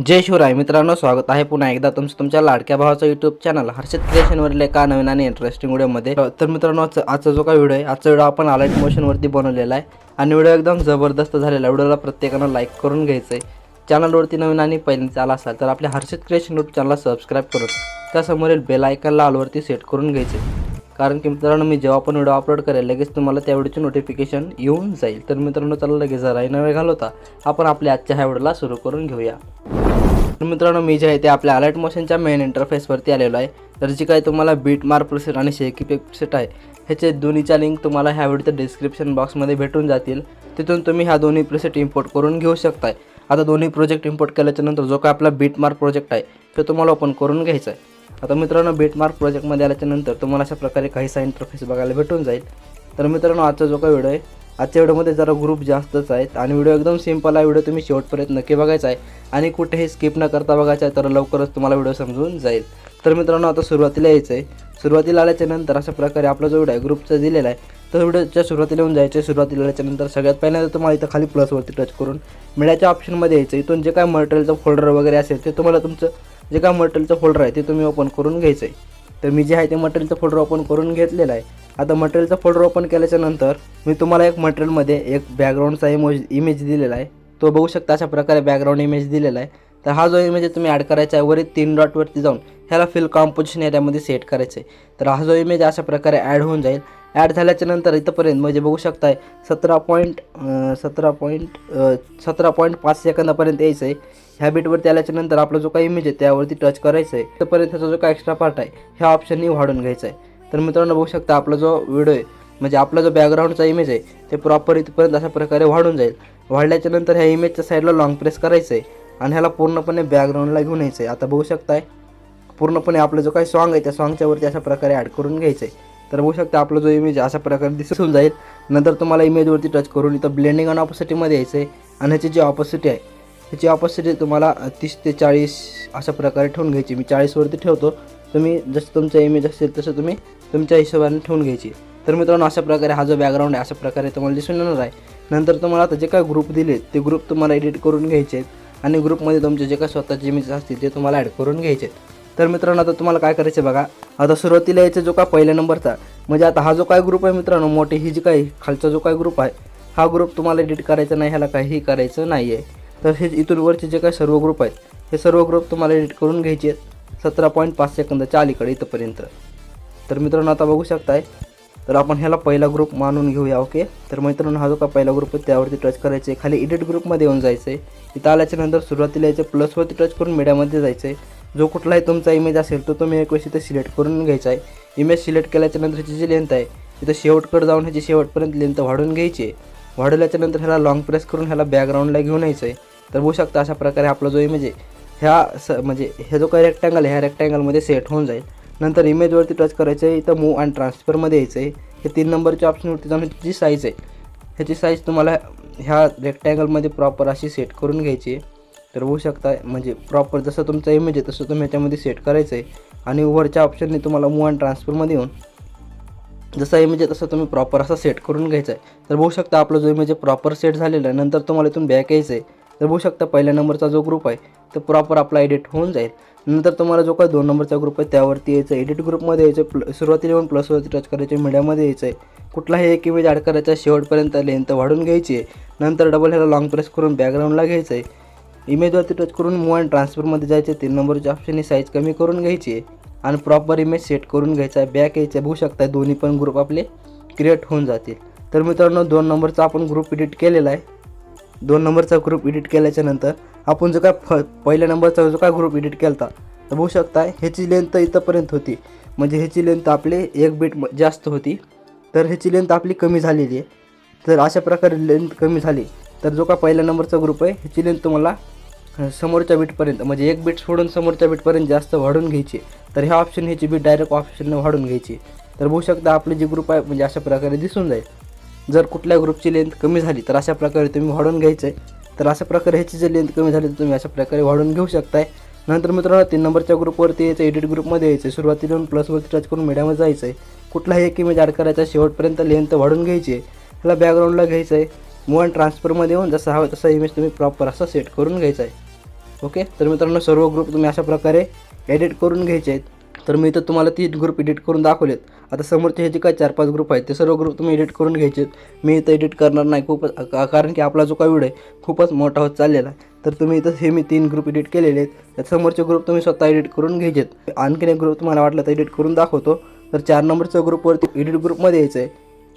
जय शिवराय. मित्रांनो स्वागत आहे पुन्हा एकदा तुमचं तुमच्या लाडक्या भावाचं यूट्यूब चॅनल हर्षित क्रिएशनवरील एका नवीन आणि इंटरेस्टिंग व्हिडिओमध्ये तर मित्रांनो आजचा जो काही व्हिडिओ आहे आजचा व्हिडिओ आपण अलाइट मोशनवरती बनवलेला आहे. आणि व्हिडिओ एकदम जबरदस्त झालेला आहे. व्हिडिओला प्रत्येकानं लाईक करून घ्यायचं आहे चॅनलवरती नवीन आणि पहिल्यांदा आला असाल तर आपल्या हर्षित क्रिएशन यूट्यूब चॅनलला सबस्क्राईब करून त्यासमोरील बेल आयकनला ऑलवरती सेट करून घ्यायचे कारण की मित्रांनो मी जेव्हा पण व्हिडिओ अपलोड करेल लगेच तुम्हाला त्या व्हिडिओची नोटिफिकेशन येऊन जाईल. तर मित्रांनो चला लगेच जरा न वेळ घालवता. आपण आपल्या आजच्या ह्या व्हिडिओला सुरू करून घेऊया. तर मित्रांनो मी जे आहे ते आपल्या अलर्ट मोशनच्या मेन इंटरफेसवरती आलेलो आहे. तर जी काही तुम्हाला बीट मार्क प्रोसेट आणि शेकी पेपसेट आहे ह्याचे दोन्हीच्या लिंक तुम्हाला ह्या व्हिडिओच्या डिस्क्रिप्शन बॉक्समध्ये भेटून जातील. तिथून तुम्ही ह्या दोन्ही प्रोसेट इम्पोर्ट करून घेऊ शकताय. आता दोन्ही प्रोजेक्ट इम्पोर्ट केल्याच्यानंतर जो काय आपला बीट मार्क प्रोजेक्ट आहे तो तुम्हाला ओपन करून घ्यायचा आहे. आता मित्रांनो बेटमार्क प्रोजेक्टमध्ये आल्याच्यानंतर तुम्हाला अशा प्रकारे काही काहीसा इंटरफेस बघायला भेटून जाईल. तर मित्रांनो आजचा जो काही व्हिडिओ आहे आजच्या व्हिडिओमध्ये जरा ग्रुप जास्तच आहेत आणि व्हिडिओ एकदम सिंपल आहे. व्हिडिओ तुम्ही शेवटपर्यंत नक्की बघायचा आहे. आणि कुठेही स्किप न करता बघायचा आहे तर लवकरच तुम्हाला व्हिडिओ समजून जाईल. तर मित्रांनो आता सुरुवातीला यायचं आहे सुरुवातीला आल्याच्यानंतर अशा प्रकारे आपला जो व्हिडिओ आहे ग्रुपचा दिलेला आहे तर व्हिडिओच्या सुरुवातीला येऊन जायचं सुरुवातीला आल्याच्यानंतर सगळ्यात पहिल्यांदा तुम्हाला इथं खाली प्लसवरती टच करून मिळायच्या ऑप्शनमध्ये यायचं इथून जे काय मटेरियलचं फोल्डर वगैरे असेल ते तुम्हाला तुमचं जे काय मटेरियलचं फोल्डर आहे ते तुम्ही ओपन करून घ्यायचं आहे तर मी जे आहे ते मटेरियलचं फोल्डर ओपन करून घेतलेलं आहे. आता मटेरियलचं फोल्डर ओपन केल्याच्यानंतर मी तुम्हाला एक मटेरियलमध्ये एक बॅकग्राऊंडचा इमोज इमेज दिलेला आहे. तो बघू शकता अशा प्रकारे बॅकग्राऊंड इमेज दिलेला आहे. तर हा जो इमेज आहे तुम्ही ॲड करायचा आहे वरील तीन डॉटवरती जाऊन ह्याला फिल कॉम्पोजिशन एरियामध्ये सेट करायचं आहे तर हा जो इमेज अशा प्रकारे ॲड होऊन जाईल. ॲड झाल्याच्यानंतर इथंपर्यंत म्हणजे बघू शकताय सतरा पॉईंट सतरा पॉईंट सतरा पॉईंट पाच सेकंदापर्यंत यायचं आहे ह्या बीटवरती आल्याच्यानंतर आपला जो काही इमेज आहे त्यावरती टच करायचं आहे तोपर्यंत त्याचा जो काही एक्स्ट्रा पार्ट आहे ह्या ऑप्शननी वाढून घ्यायचा आहे तर मित्रांनो बघू शकता आपला जो व्हिडिओ आहे म्हणजे आपला जो बॅकग्राऊंडचा इमेज आहे ते प्रॉपर इथपर्यंत अशा प्रकारे वाढून जाईल. वाढल्याच्या नंतर ह्या इमेजच्या साईडला लाँग प्रेस करायचं आहे आणि ह्याला पूर्णपणे बॅकग्राऊंडला घेऊन यायचं आहे आता बघू शकताय पूर्णपणे आपलं जो काही सॉन्ग आहे त्या सॉंगच्यावरती अशा प्रकारे ॲड करून घ्यायचं आहे तर बघू शकता आपला जो इमेज अशा प्रकारे दिसून जाईल. नंतर तुम्हाला इमेजवरती टच करून इथं ब्लेंडिंग आणि ऑपोसिटीमध्ये यायचं आहे आणि ह्याची जी ऑपोसिटी आहे ह्याची ऑपोसिटी तुम्हाला तीस ते चाळीस अशा प्रकारे ठेवून घ्यायची. मी चाळीसवरती ठेवतो. तुम्ही जसं तुमचं इमेज असेल तसं तुम्ही तुमच्या हिशोबाने ठेवून घ्यायची. तर मित्रांनो अशा प्रकारे हा जो बॅकग्राऊंड आहे अशा प्रकारे तुम्हाला दिसून येणार आहे. नंतर तुम्हाला आता जे काय ग्रुप दिले ते ग्रुप तुम्हाला एडिट करून घ्यायचे आहेत. आणि ग्रुपमध्ये तुमचे जे काय स्वतःचे इमेज असतील ते तुम्हाला ॲड करून घ्यायचे आहेत. तर मित्रांनो आता तुम्हाला काय करायचं बघा. आता सुरुवातीला यायचं जो काय पहिल्या नंबरचा. म्हणजे आता हा जो काय ग्रुप आहे मित्रांनो मोठी ही जी काही खालचा जो काय ग्रुप आहे हा ग्रुप तुम्हाला एडिट करायचा नाही ह्याला काहीही करायचं नाही आहे तर हे इथून वरचे जे काही सर्व ग्रुप आहेत हे सर्व ग्रुप तुम्हाला एडिट करून घ्यायचे आहेत. सतरा पॉईंट पाच सेकंदाच्या अलीकडे इथंपर्यंत. तर मित्रांनो आता बघू शकताय. तर आपण ह्याला पहिला ग्रुप मानून घेऊया ओके तर मित्रांनो हा जो का पहिला ग्रुप आहे त्यावरती टच करायचं आहे खाली एडिट ग्रुपमध्ये येऊन जायचं आहे इथं आल्याच्यानंतर सुरुवातीला यायचं प्लसवरती टच करून मीडियामध्ये जायचं आहे जो कुठलाही तुमचा इमेज असेल तो तुम्ही एक वेळेस इथं सिलेक्ट करून घ्यायचा आहे इमेज सिलेक्ट केल्याच्यानंतर ह्याची जी लेंथ आहे इथं शेवटकडे जाऊन ह्याची शेवटपर्यंत लेंथ वाढवून घ्यायची आहे. वाढवल्याच्या नंतर ह्याला लॉंग प्रेस करून ह्याला बॅकग्राऊंडला घेऊन यायचं आहे तर बघू शकता अशा प्रकारे आपला जो इमेज आहे ह्या स म्हणजे हे जो काही रेक्टँगल आहे ह्या रेक्टँगलमध्ये सेट होऊन जाईल. नंतर इमेजवरती टच करायचं आहे तर मूव अँड ट्रान्सफरमध्ये यायचं आहे हे तीन नंबरच्या ऑप्शनवरती जाऊन जी साईज आहे. ह्याची साईज तुम्हाला ह्या रेक्टँगलमध्ये प्रॉपर अशी सेट करून घ्यायची आहे. तर होऊ शकता म्हणजे प्रॉपर जसं तुमचा इमेज आहे तसं तुम्ही ह्याच्यामध्ये सेट करायचं आहे. आणि वरच्या ऑप्शनने तुम्हाला मूव अँड ट्रान्सफरमध्ये येऊन जसा इमेज आहे तसं तुम्ही प्रॉपर असा सेट करून घ्यायचा आहे. तर बघू शकता आपला जो इमेज आहे प्रॉपर सेट झालेला आहे. नंतर तुम्हाला इथून बॅक यायचं आहे तर बघू शकता पहिल्या नंबरचा जो ग्रुप आहे तो प्रॉपर आपला एडिट होऊन जाईल. नंतर तुम्हाला जो काही दोन नंबरचा ग्रुप आहे त्यावरती यायचं एडिट ग्रुपमध्ये यायचं प्ल सुरुवातीला येऊन प्लसवरती टच करायचं मीडियामध्ये यायचं आहे. कुठलाही एक इमेज ॲड करायचा शेवटपर्यंत लेंथ वाढून घ्यायची आहे. नंतर डबल ह्याला लॉंग प्रेस करून बॅकग्राऊंडला घ्यायचं आहे. इमेजवरती टच करून मूव अँड ट्रान्सफरमध्ये जायचं तीन नंबरच्या ऑप्शननी साईज कमी करून घ्यायची आहे. आणि प्रॉपर इमेज सेट करून घ्यायचा आहे. बॅक यायचं आहे. बघू शकता दोन्ही पण ग्रुप आपले क्रिएट होऊन जातील. तर मित्रांनो दोन नंबरचा आपण ग्रुप एडिट केलेला आहे. दोन नंबरचा ग्रुप एडिट केल्याच्यानंतर आपण जो काय फ पहिल्या नंबरचा जो काय ग्रुप एडिट केला तर बघू शकता ह्याची लेंथ इथंपर्यंत होती. म्हणजे ह्याची लेंथ आपली एक बीट जास्त होती. तर ह्याची लेंथ आपली कमी झालेली आहे. तर अशा प्रकारे लेंथ कमी झाली. तर जो का पहिल्या नंबरचा ग्रुप आहे ह्याची लेंथ तुम्हाला समोरच्या बीटपर्यंत म्हणजे एक बीट सोडून समोरच्या बीटपर्यंत जास्त वाढून घ्यायची. तर ह्या ऑप्शन ह्याची बीट डायरेक्ट ऑप्शनने वाढून घ्यायची. तर बघू शकता आपली जी ग्रुप आहे म्हणजे अशा प्रकारे दिसून जाईल. जर कुठल्या ग्रुपची लेंथ कमी झाली तर अशा प्रकारे तुम्ही वाढवून घ्यायचं आहे तर अशा प्रकारे ह्याची जर लेंथ कमी झाली तर तुम्ही अशा प्रकारे वाढवून घेऊ शकताय. नंतर मित्रांनो तीन नंबरच्या ग्रुपवरती यायचं एडिट ग्रुपमध्ये यायचं आहे सुरुवातीला प्लसवरती टच करून मीडियामध्ये जायचं आहे कुठलाही एक इमेज ॲड करायचा शेवटपर्यंत लेंथ वाढून घ्यायची आहे. ह्याला बॅकग्राऊंडला घ्यायचं आहे मूव अँड ट्रान्सफरमध्ये येऊन जसा हवा तसा इमेज तुम्ही प्रॉपर असा सेट करून घ्यायचा आहे ओके तर मित्रांनो सर्व ग्रुप तुम्ही अशा प्रकारे एडिट करून घ्यायचे आहेत. तर मी इथं तुम्हाला तीच ग्रुप एडिट करून दाखवलेत. आता समोरचे हे जे काय चार पाच ग्रुप आहेत ते सर्व ग्रुप तुम्ही एडिट करून घ्यायचे मी इथं एडिट करणार नाही खूपच कारण की आपला जो काय व्हिडिओ आहे खूपच मोठा होत चाललेला आहे. तर तुम्ही इथं हे मी तीन ग्रुप एडिट केलेले आहेत. तर समोरचे ग्रुप तुम्ही स्वतः एडिट करून घ्यायचेत. आणखीन एक ग्रुप तुम्हाला वाटलं तर एडिट करून दाखवतो. तर चार नंबरच्या ग्रुपवरती एडिट ग्रुपमध्ये यायचं आहे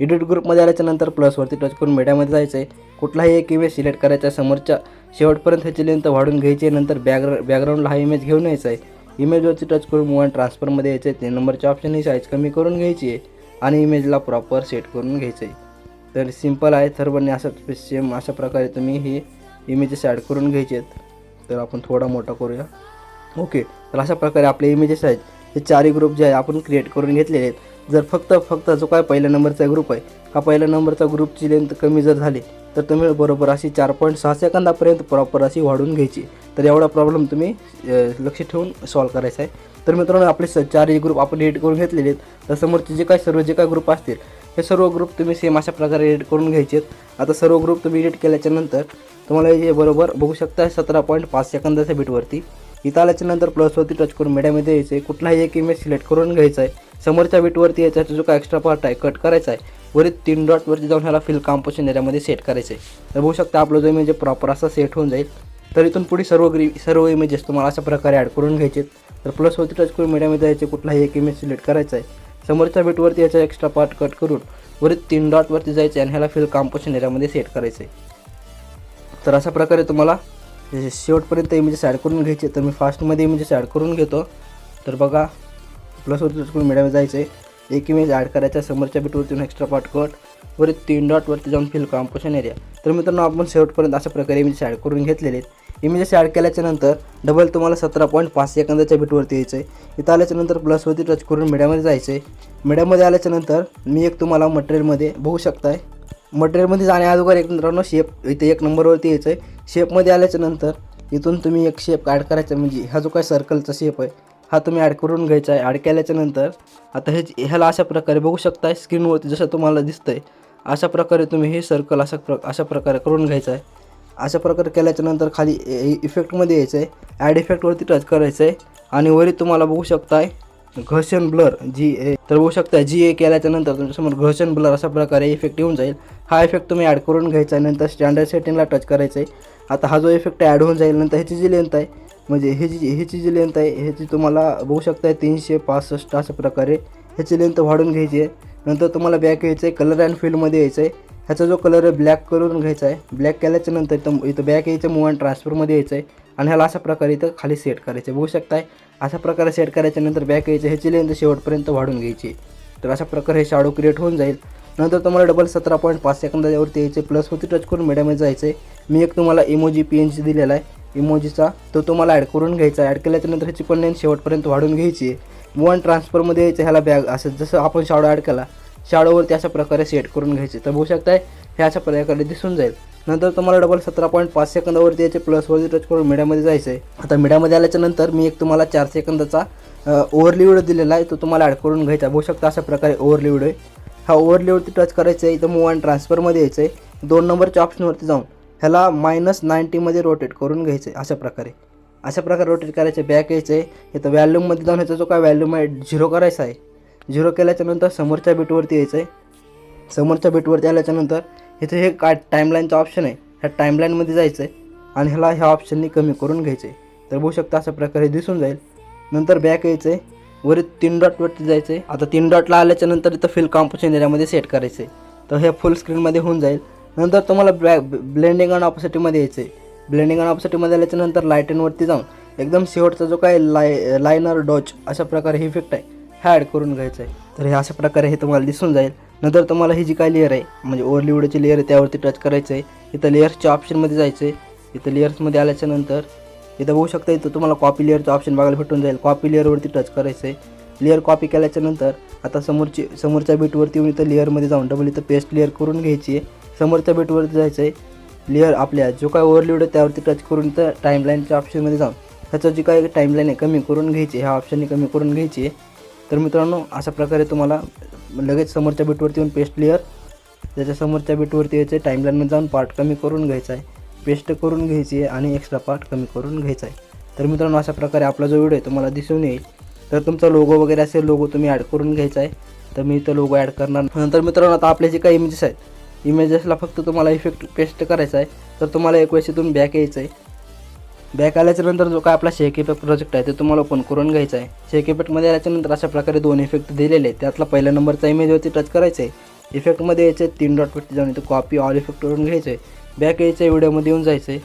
एडिट ग्रुपमध्ये आल्याच्यानंतर प्लसवरती टच करून मीडियामध्ये जायचं आहे कुठलाही एक इमेज सिलेक्ट करायचा आहे समोरच्या शेवटपर्यंत ह्याची लेंथ वाढून घ्यायची आहे. नंतर बॅकग्रा बॅकग्राऊंडला हा इमेज घेऊन यायचा आहे. इमेजवरती टच करून मूव अँड ट्रान्सफरमध्ये यायचं आहे तीन नंबरचे ऑप्शन ही साईज कमी करून घ्यायची आहे आणि इमेजला प्रॉपर सेट करून घ्यायचं आहे तर सिंपल आहे थर्बने असं सेम अशा प्रकारे तुम्ही ही इमेजेस ॲड करून घ्यायचे आहेत. तर आपण थोडा मोठा करूया. ओके तर अशा प्रकारे आपले इमेजेस आहेत. हे चारही ग्रुप जे आहे आपण क्रिएट करून घेतलेले आहेत. जर फक्त फक्त जो काय पहिल्या नंबरचा ग्रुप आहे हा पहिल्या नंबरचा ग्रुपची लेंथ कमी जर झाली तर तुम्ही बरोबर अशी चार पॉईंट सहा सेकंदापर्यंत प्रॉपर अशी वाढून घ्यायची. तर एवढा प्रॉब्लेम तुम्ही लक्ष ठेवून सॉल्व करायचा आहे. तर मित्रांनो आपले स चारही ग्रुप आपण एडिट करून घेतलेले आहेत. तर समोरचे जे काय सर्व जे काय ग्रुप असतील हे सर्व ग्रुप तुम्ही सेम अशा प्रकारे एडिट करून घ्यायचे आहेत. आता सर्व ग्रुप तुम्ही एडिट केल्याच्यानंतर तुम्हाला हे बरोबर बघू शकता सतरा पॉईंट पाच सेकंदाच्या बीटवरती इथं आल्याच्यानंतर प्लसवरती टच करून मीडियामध्ये यायचं आहे कुठलाही एक इमेज सिलेक्ट करून घ्यायचा आहे समोरच्या बीटवरती यायचा जो काय एक्स्ट्रा पार्ट आहे कट करायचा आहे वरील तीन डॉटवरती जाऊन ह्याला फिल कॉम्पोशन याच्यामध्ये सेट करायचं आहे तर बघू शकता आपलं जो इमेज प्रॉपर असा सेट होऊन जाईल. तर इथून पुढे सर्व ग्री सर्व इमेजेस तुम्हाला अशा प्रकारे ॲड करून घ्यायचे आहेत. तर प्लसवरती टच करून मीडियामध्ये जायचे कुठलाही एक इमेज सिलेक्ट करायचा आहे समोरच्या बीटवरती याचा एक्स्ट्रा पार्ट कट करून वरील तीन डॉटवरती जायचं आहे आणि ह्याला फिल कॉम्पोशन एरियामध्ये सेट करायचं आहे तर अशा प्रकारे तुम्हाला हे शेवटपर्यंत इमेजेस म्हणजे ॲड करून घ्यायचे तर मी फास्टमध्ये इमेजेस ॲड करून घेतो. तर बघा प्लसवरती टच करून जायचे जायचं आहे एक इमेज ॲड करायचा समोरच्या बीटवरती एक्स्ट्रा पार्ट वर तीन डॉटवरती जाऊन फिल कॉम्पोशन एरिया तर मित्रांनो आपण शेवटपर्यंत अशा प्रकारे इमेजेस ॲड करून घेतलेले आहेत. इमेजेस म्हणजे ॲड केल्याच्यानंतर डबल तुम्हाला सतरा पॉईंट पाच सेकंदाच्या बीटवरती यायचं आहे इथं आल्याच्यानंतर प्लसवरती टच करून मीडियामध्ये जायचं आहे मीडियामध्ये आल्याच्यानंतर मी एक तुम्हाला मटेरियलमध्ये बघू शकताय. मटेरियलमध्ये जाण्या अगोदर एक मित्रांनो शेप इथे एक नंबरवरती यायचं आहे शेपमध्ये आल्याच्यानंतर इथून तुम्ही एक शेप ॲड करायचा म्हणजे हा जो काय सर्कलचा शेप आहे हा तुम्ही ॲड करून घ्यायचा आहे. ॲड केल्याच्यानंतर आता हे ह्याला अशा प्रकारे बघू शकताय स्क्रीनवरती जसं तुम्हाला दिसतं आहे अशा प्रकारे तुम्ही हे सर्कल अशा प्र अशा प्रकारे करून घ्यायचं आहे. अशा प्रकारे केल्याच्यानंतर खाली इफेक्टमध्ये यायचं आहे ॲड इफेक्टवरती टच करायचं आहे आणि वरी तुम्हाला बघू शकताय घर्षण ब्लर जी ए तर होऊ शकता जी ए केल्याच्यानंतर तुमच्यासमोर घर्षण ब्लर अशा प्रकारे इफेक्ट येऊन जाईल. हा इफेक्ट तुम्ही ॲड करून घ्यायचा आहे नंतर स्टँडर्ड सेटिंगला टच करायचं आहे आता हा जो इफेक्ट ॲड होऊन जाईल नंतर ह्याची जी लेंथ आहे म्हणजे हे जी ह्याची जी लेंथ आहे ह्याची तुम्हाला बघू शकताय तीनशे पासष्ट अशा प्रकारे ह्याची लेंथ वाढून घ्यायची आहे. नंतर तुम्हाला बॅक यायचं आहे कलर अँड फील्डमध्ये यायचं आहे ह्याचा जो कलर आहे ब्लॅक करून घ्यायचा आहे. ब्लॅक केल्याच्यानंतर इथं इथं बॅक यायचं मूव अँड ट्रान्सफरमध्ये यायचं आहे. आणि ह्याला अशा प्रकारे इथं खाली सेट करायचं आहे. बघू शकताय अशा प्रकारे सेट करायच्या नंतर बॅक यायचं ह्याची लेंथ शेवटपर्यंत वाढून घ्यायची. तर अशा प्रकारे हे शाडो क्रिएट होऊन जाईल. नंतर तुम्हाला डबल सतरा पॉईंट पाच सेकंदावरती यायचे प्लस होती टच करून मीडियामध्ये जायचं आहे मी एक तुम्हाला इमोजी पी एन जी दिलेला आहे. इमोजीचा तो तुम्हाला ॲड करून घ्यायचा ॲड केल्याच्यानंतर ह्याची पण लेंथ शेवटपर्यंत वाढून घ्यायची आहे. वन ट्रान्सफरमध्ये यायचं ह्याला बॅग असं जसं आपण शाडो ॲड केला शाडोवरती अशा प्रकारे सेट करून घ्यायचे. तर बघू शकताय हे अशा प्रकारे दिसून जाईल. नंतर तुम्हाला डबल सतरा पॉईंट पाच सेकंदावरती याचे प्लसवरती टच करून मीडियामध्ये जायचं आहे आता मीडियामध्ये आल्याच्यानंतर मी एक तुम्हाला चार सेकंदाचा ओव्हरली व्हिडिओ दिलेला आहे. तो तुम्हाला ॲड करून घ्यायचा बघू शकता अशा प्रकारे ओव्हरली व्हिडिओ आहे. हा ओव्हरलीवरती टच करायचं आहे. इथं मूव अँड ट्रान्सफरमध्ये यायचं आहे दोन नंबरच्या ऑप्शनवरती जाऊन ह्याला मायनस नाईन्टीमध्ये रोटेट करून घ्यायचं आहे अशा प्रकारे. अशा प्रकारे रोटेट करायचे. बॅक यायचं आहे इथं व्हॅल्यूममध्ये जाऊन ह्याचा जो काय व्हॅल्यूम आहे झिरो करायचा आहे. झिरो केल्याच्यानंतर समोरच्या बीटवरती यायचं आहे समोरच्या बीटवरती आल्याच्यानंतर इथे हे काय टाईमलाईनचं ऑप्शन आहे ह्या टाईमलाईनमध्ये जायचं आहे आणि ह्याला ह्या ऑप्शननी कमी करून घ्यायचं आहे तर बघू शकता अशा प्रकारे दिसून जाईल. नंतर बॅक यायचं आहे वरी तीन डॉटवरती जायचं आहे आता तीन डॉटला आल्याच्यानंतर इथं फिल कॉम्पोशन एरियामध्ये सेट करायचं आहे तर हे फुल स्क्रीनमध्ये होऊन जाईल. नंतर तुम्हाला ब्लॅक ब्लेंडिंग अँड ऑपोसिटीमध्ये यायचं आहे ब्लेंडिंग अँड ऑपोसिटीमध्ये आल्याच्यानंतर लाईटनवरती जाऊन एकदम शेवटचा जो काय लाय लायनर डॉच अशा प्रकारे इफेक्ट आहे. हा ॲड करून घ्यायचं आहे. तर हे अशा प्रकारे हे तुम्हाला दिसून जाईल. नंतर तुम्हाला ही जी काय लेअर आहे म्हणजे ओव्हरली लेअर आहे त्यावरती टच करायचं आहे. इथं लेअर्सच्या ऑप्शनमध्ये जायचं आहे. इथं लेअर्समध्ये आल्याच्यानंतर इथं बघू शकता इथं तुम्हाला कॉपी लेअरचं ऑप्शन बघायला भेटून जाईल. कॉपी लेअरवरती टच करायचं आहे. लेअर कॉपी केल्याच्यानंतर आता समोरची समोरच्या बीटवरती येऊन इथं लेअरमध्ये जाऊन डबल इथं पेस्ट लेअर करून घ्यायची आहे. समोरच्या बीटवरती जायचं आहे. लेअर आपल्या जो काय ओव्हरली आहे त्यावरती टच करून इथं टाईमलाईनच्या ऑप्शनमध्ये जाऊन ह्याचं जी काय टाईमलाईन आहे कमी करून घ्यायची ह्या ऑप्शनने कमी करून घ्यायची आहे. तर मित्रांनो अशा प्रकारे तुम्हाला लगेच समोरच्या बीटवरती येऊन पेस्ट क्लिअर त्याच्या समोरच्या बीटवरती यायचे टाईमलाईनमध्ये जाऊन पार्ट कमी करून घ्यायचा आहे. पेस्ट करून घ्यायची आहे आणि एक्स्ट्रा पार्ट कमी करून घ्यायचा आहे. तर मित्रांनो अशा प्रकारे आपला जो व्हिडिओ आहे तुम्हाला दिसून येईल. तर तुमचा लोगो वगैरे असेल लोगो तुम्ही ॲड करून घ्यायचा आहे. तर मी इथं लोगो ॲड करणार नंतर मित्रांनो आता आपले जे काही इमेजेस आहेत इमेजेसला फक्त तुम्हाला इफेक्ट पेस्ट करायचा आहे. तर तुम्हाला एक वेळेस इथून बॅक यायचं आहे बॅक आल्याच्यानंतर जो काय आपला शेक इफेक्ट प्रोजेक्ट आहे ते तुम्हाला ओपन करून घ्यायचा आहे. शेक इफेक्टमध्ये आल्याच्यानंतर अशा प्रकारे दोन इफेक्ट दिलेले आहेत. त्यातला पहिल्या नंबरचा इमेजवरती टच करायचं आहे. इफेक्टमध्ये यायचे तीन डॉटवरती जाऊन येतो कॉपी ऑल इफेक्ट करून घ्यायचं आहे. बॅक यायचं आहे व्हिडिओमध्ये येऊन जायचं आहे.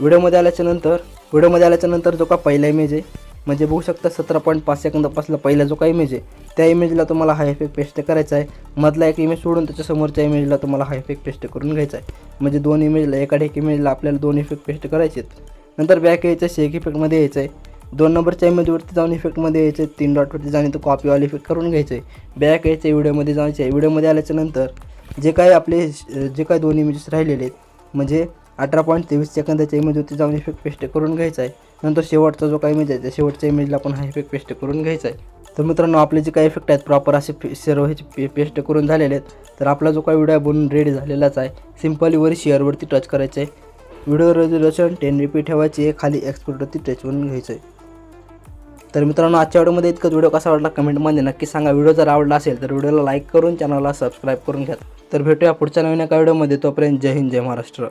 व्हिडिओमध्ये आल्याच्यानंतर व्हिडिओमध्ये आल्याच्यानंतर जो का पहिला इमेज आहे म्हणजे बघू शकता सतरा पॉईंट पाच सेकंदापासला पहिला जो काही इमेज आहे त्या इमेजला तुम्हाला हा इफेक्ट पेस्ट करायचा आहे. मधला एक इमेज सोडून त्याच्या समोरच्या इमेजला तुम्हाला हा इफेक्ट पेस्ट करून घ्यायचा आहे. म्हणजे दोन इमेजला एका एक इमेजला आपल्याला दोन इफेक्ट पेस्ट करायचे आहेत. नंतर बॅक यायचं शेक इफेक्टमध्ये यायचं आहे दोन नंबरच्या इमेजवरती जाऊन इफेक्टमध्ये यायचं आहे तीन डॉटवरती जाऊन तो कॉपीवाल इफेक्ट करून घ्यायचं आहे बॅक यायचं आहे व्हिडिओमध्ये जायचं आहे व्हिडिओमध्ये आल्याच्यानंतर जे काही आपले जे काही दोन इमेजेस राहिलेले आहेत म्हणजे अठरा पॉईंट तेवीस सेकंदाच्या इमेजवरती जाऊन इफेक्ट पेस्ट करून घ्यायचा आहे नंतर शेवटचा जो काही इमेज आहे त्या शेवटच्या इमेजला पण हा इफेक्ट पेस्ट करून घ्यायचा आहे तर मित्रांनो आपले जे काही इफेक्ट आहेत प्रॉपर असे सर्व ह्याचे पे पेस्ट करून झालेले आहेत. तर आपला जो काही व्हिडिओ बनून रेडी झालेलाच आहे. सिम्पली वर शेअरवरती टच करायचं आहे व्हिडिओ रेझोल्युशन टेन रिपी ठेवायची आहे खाली एक्सपोर्टवरती टच करून घ्यायचं आहे तर मित्रांनो आजच्या व्हिडिओमध्ये इतकंच. व्हिडिओ कसा वाटला कमेंटमध्ये नक्की सांगा. व्हिडिओ जर आवडला असेल तर व्हिडिओला लाईक करून चॅनलला सबस्क्राईब करून घ्या. तर भेटूया पुढच्या नवीन एका व्हिडिओमध्ये. तोपर्यंत जय हिंद जय महाराष्ट्र.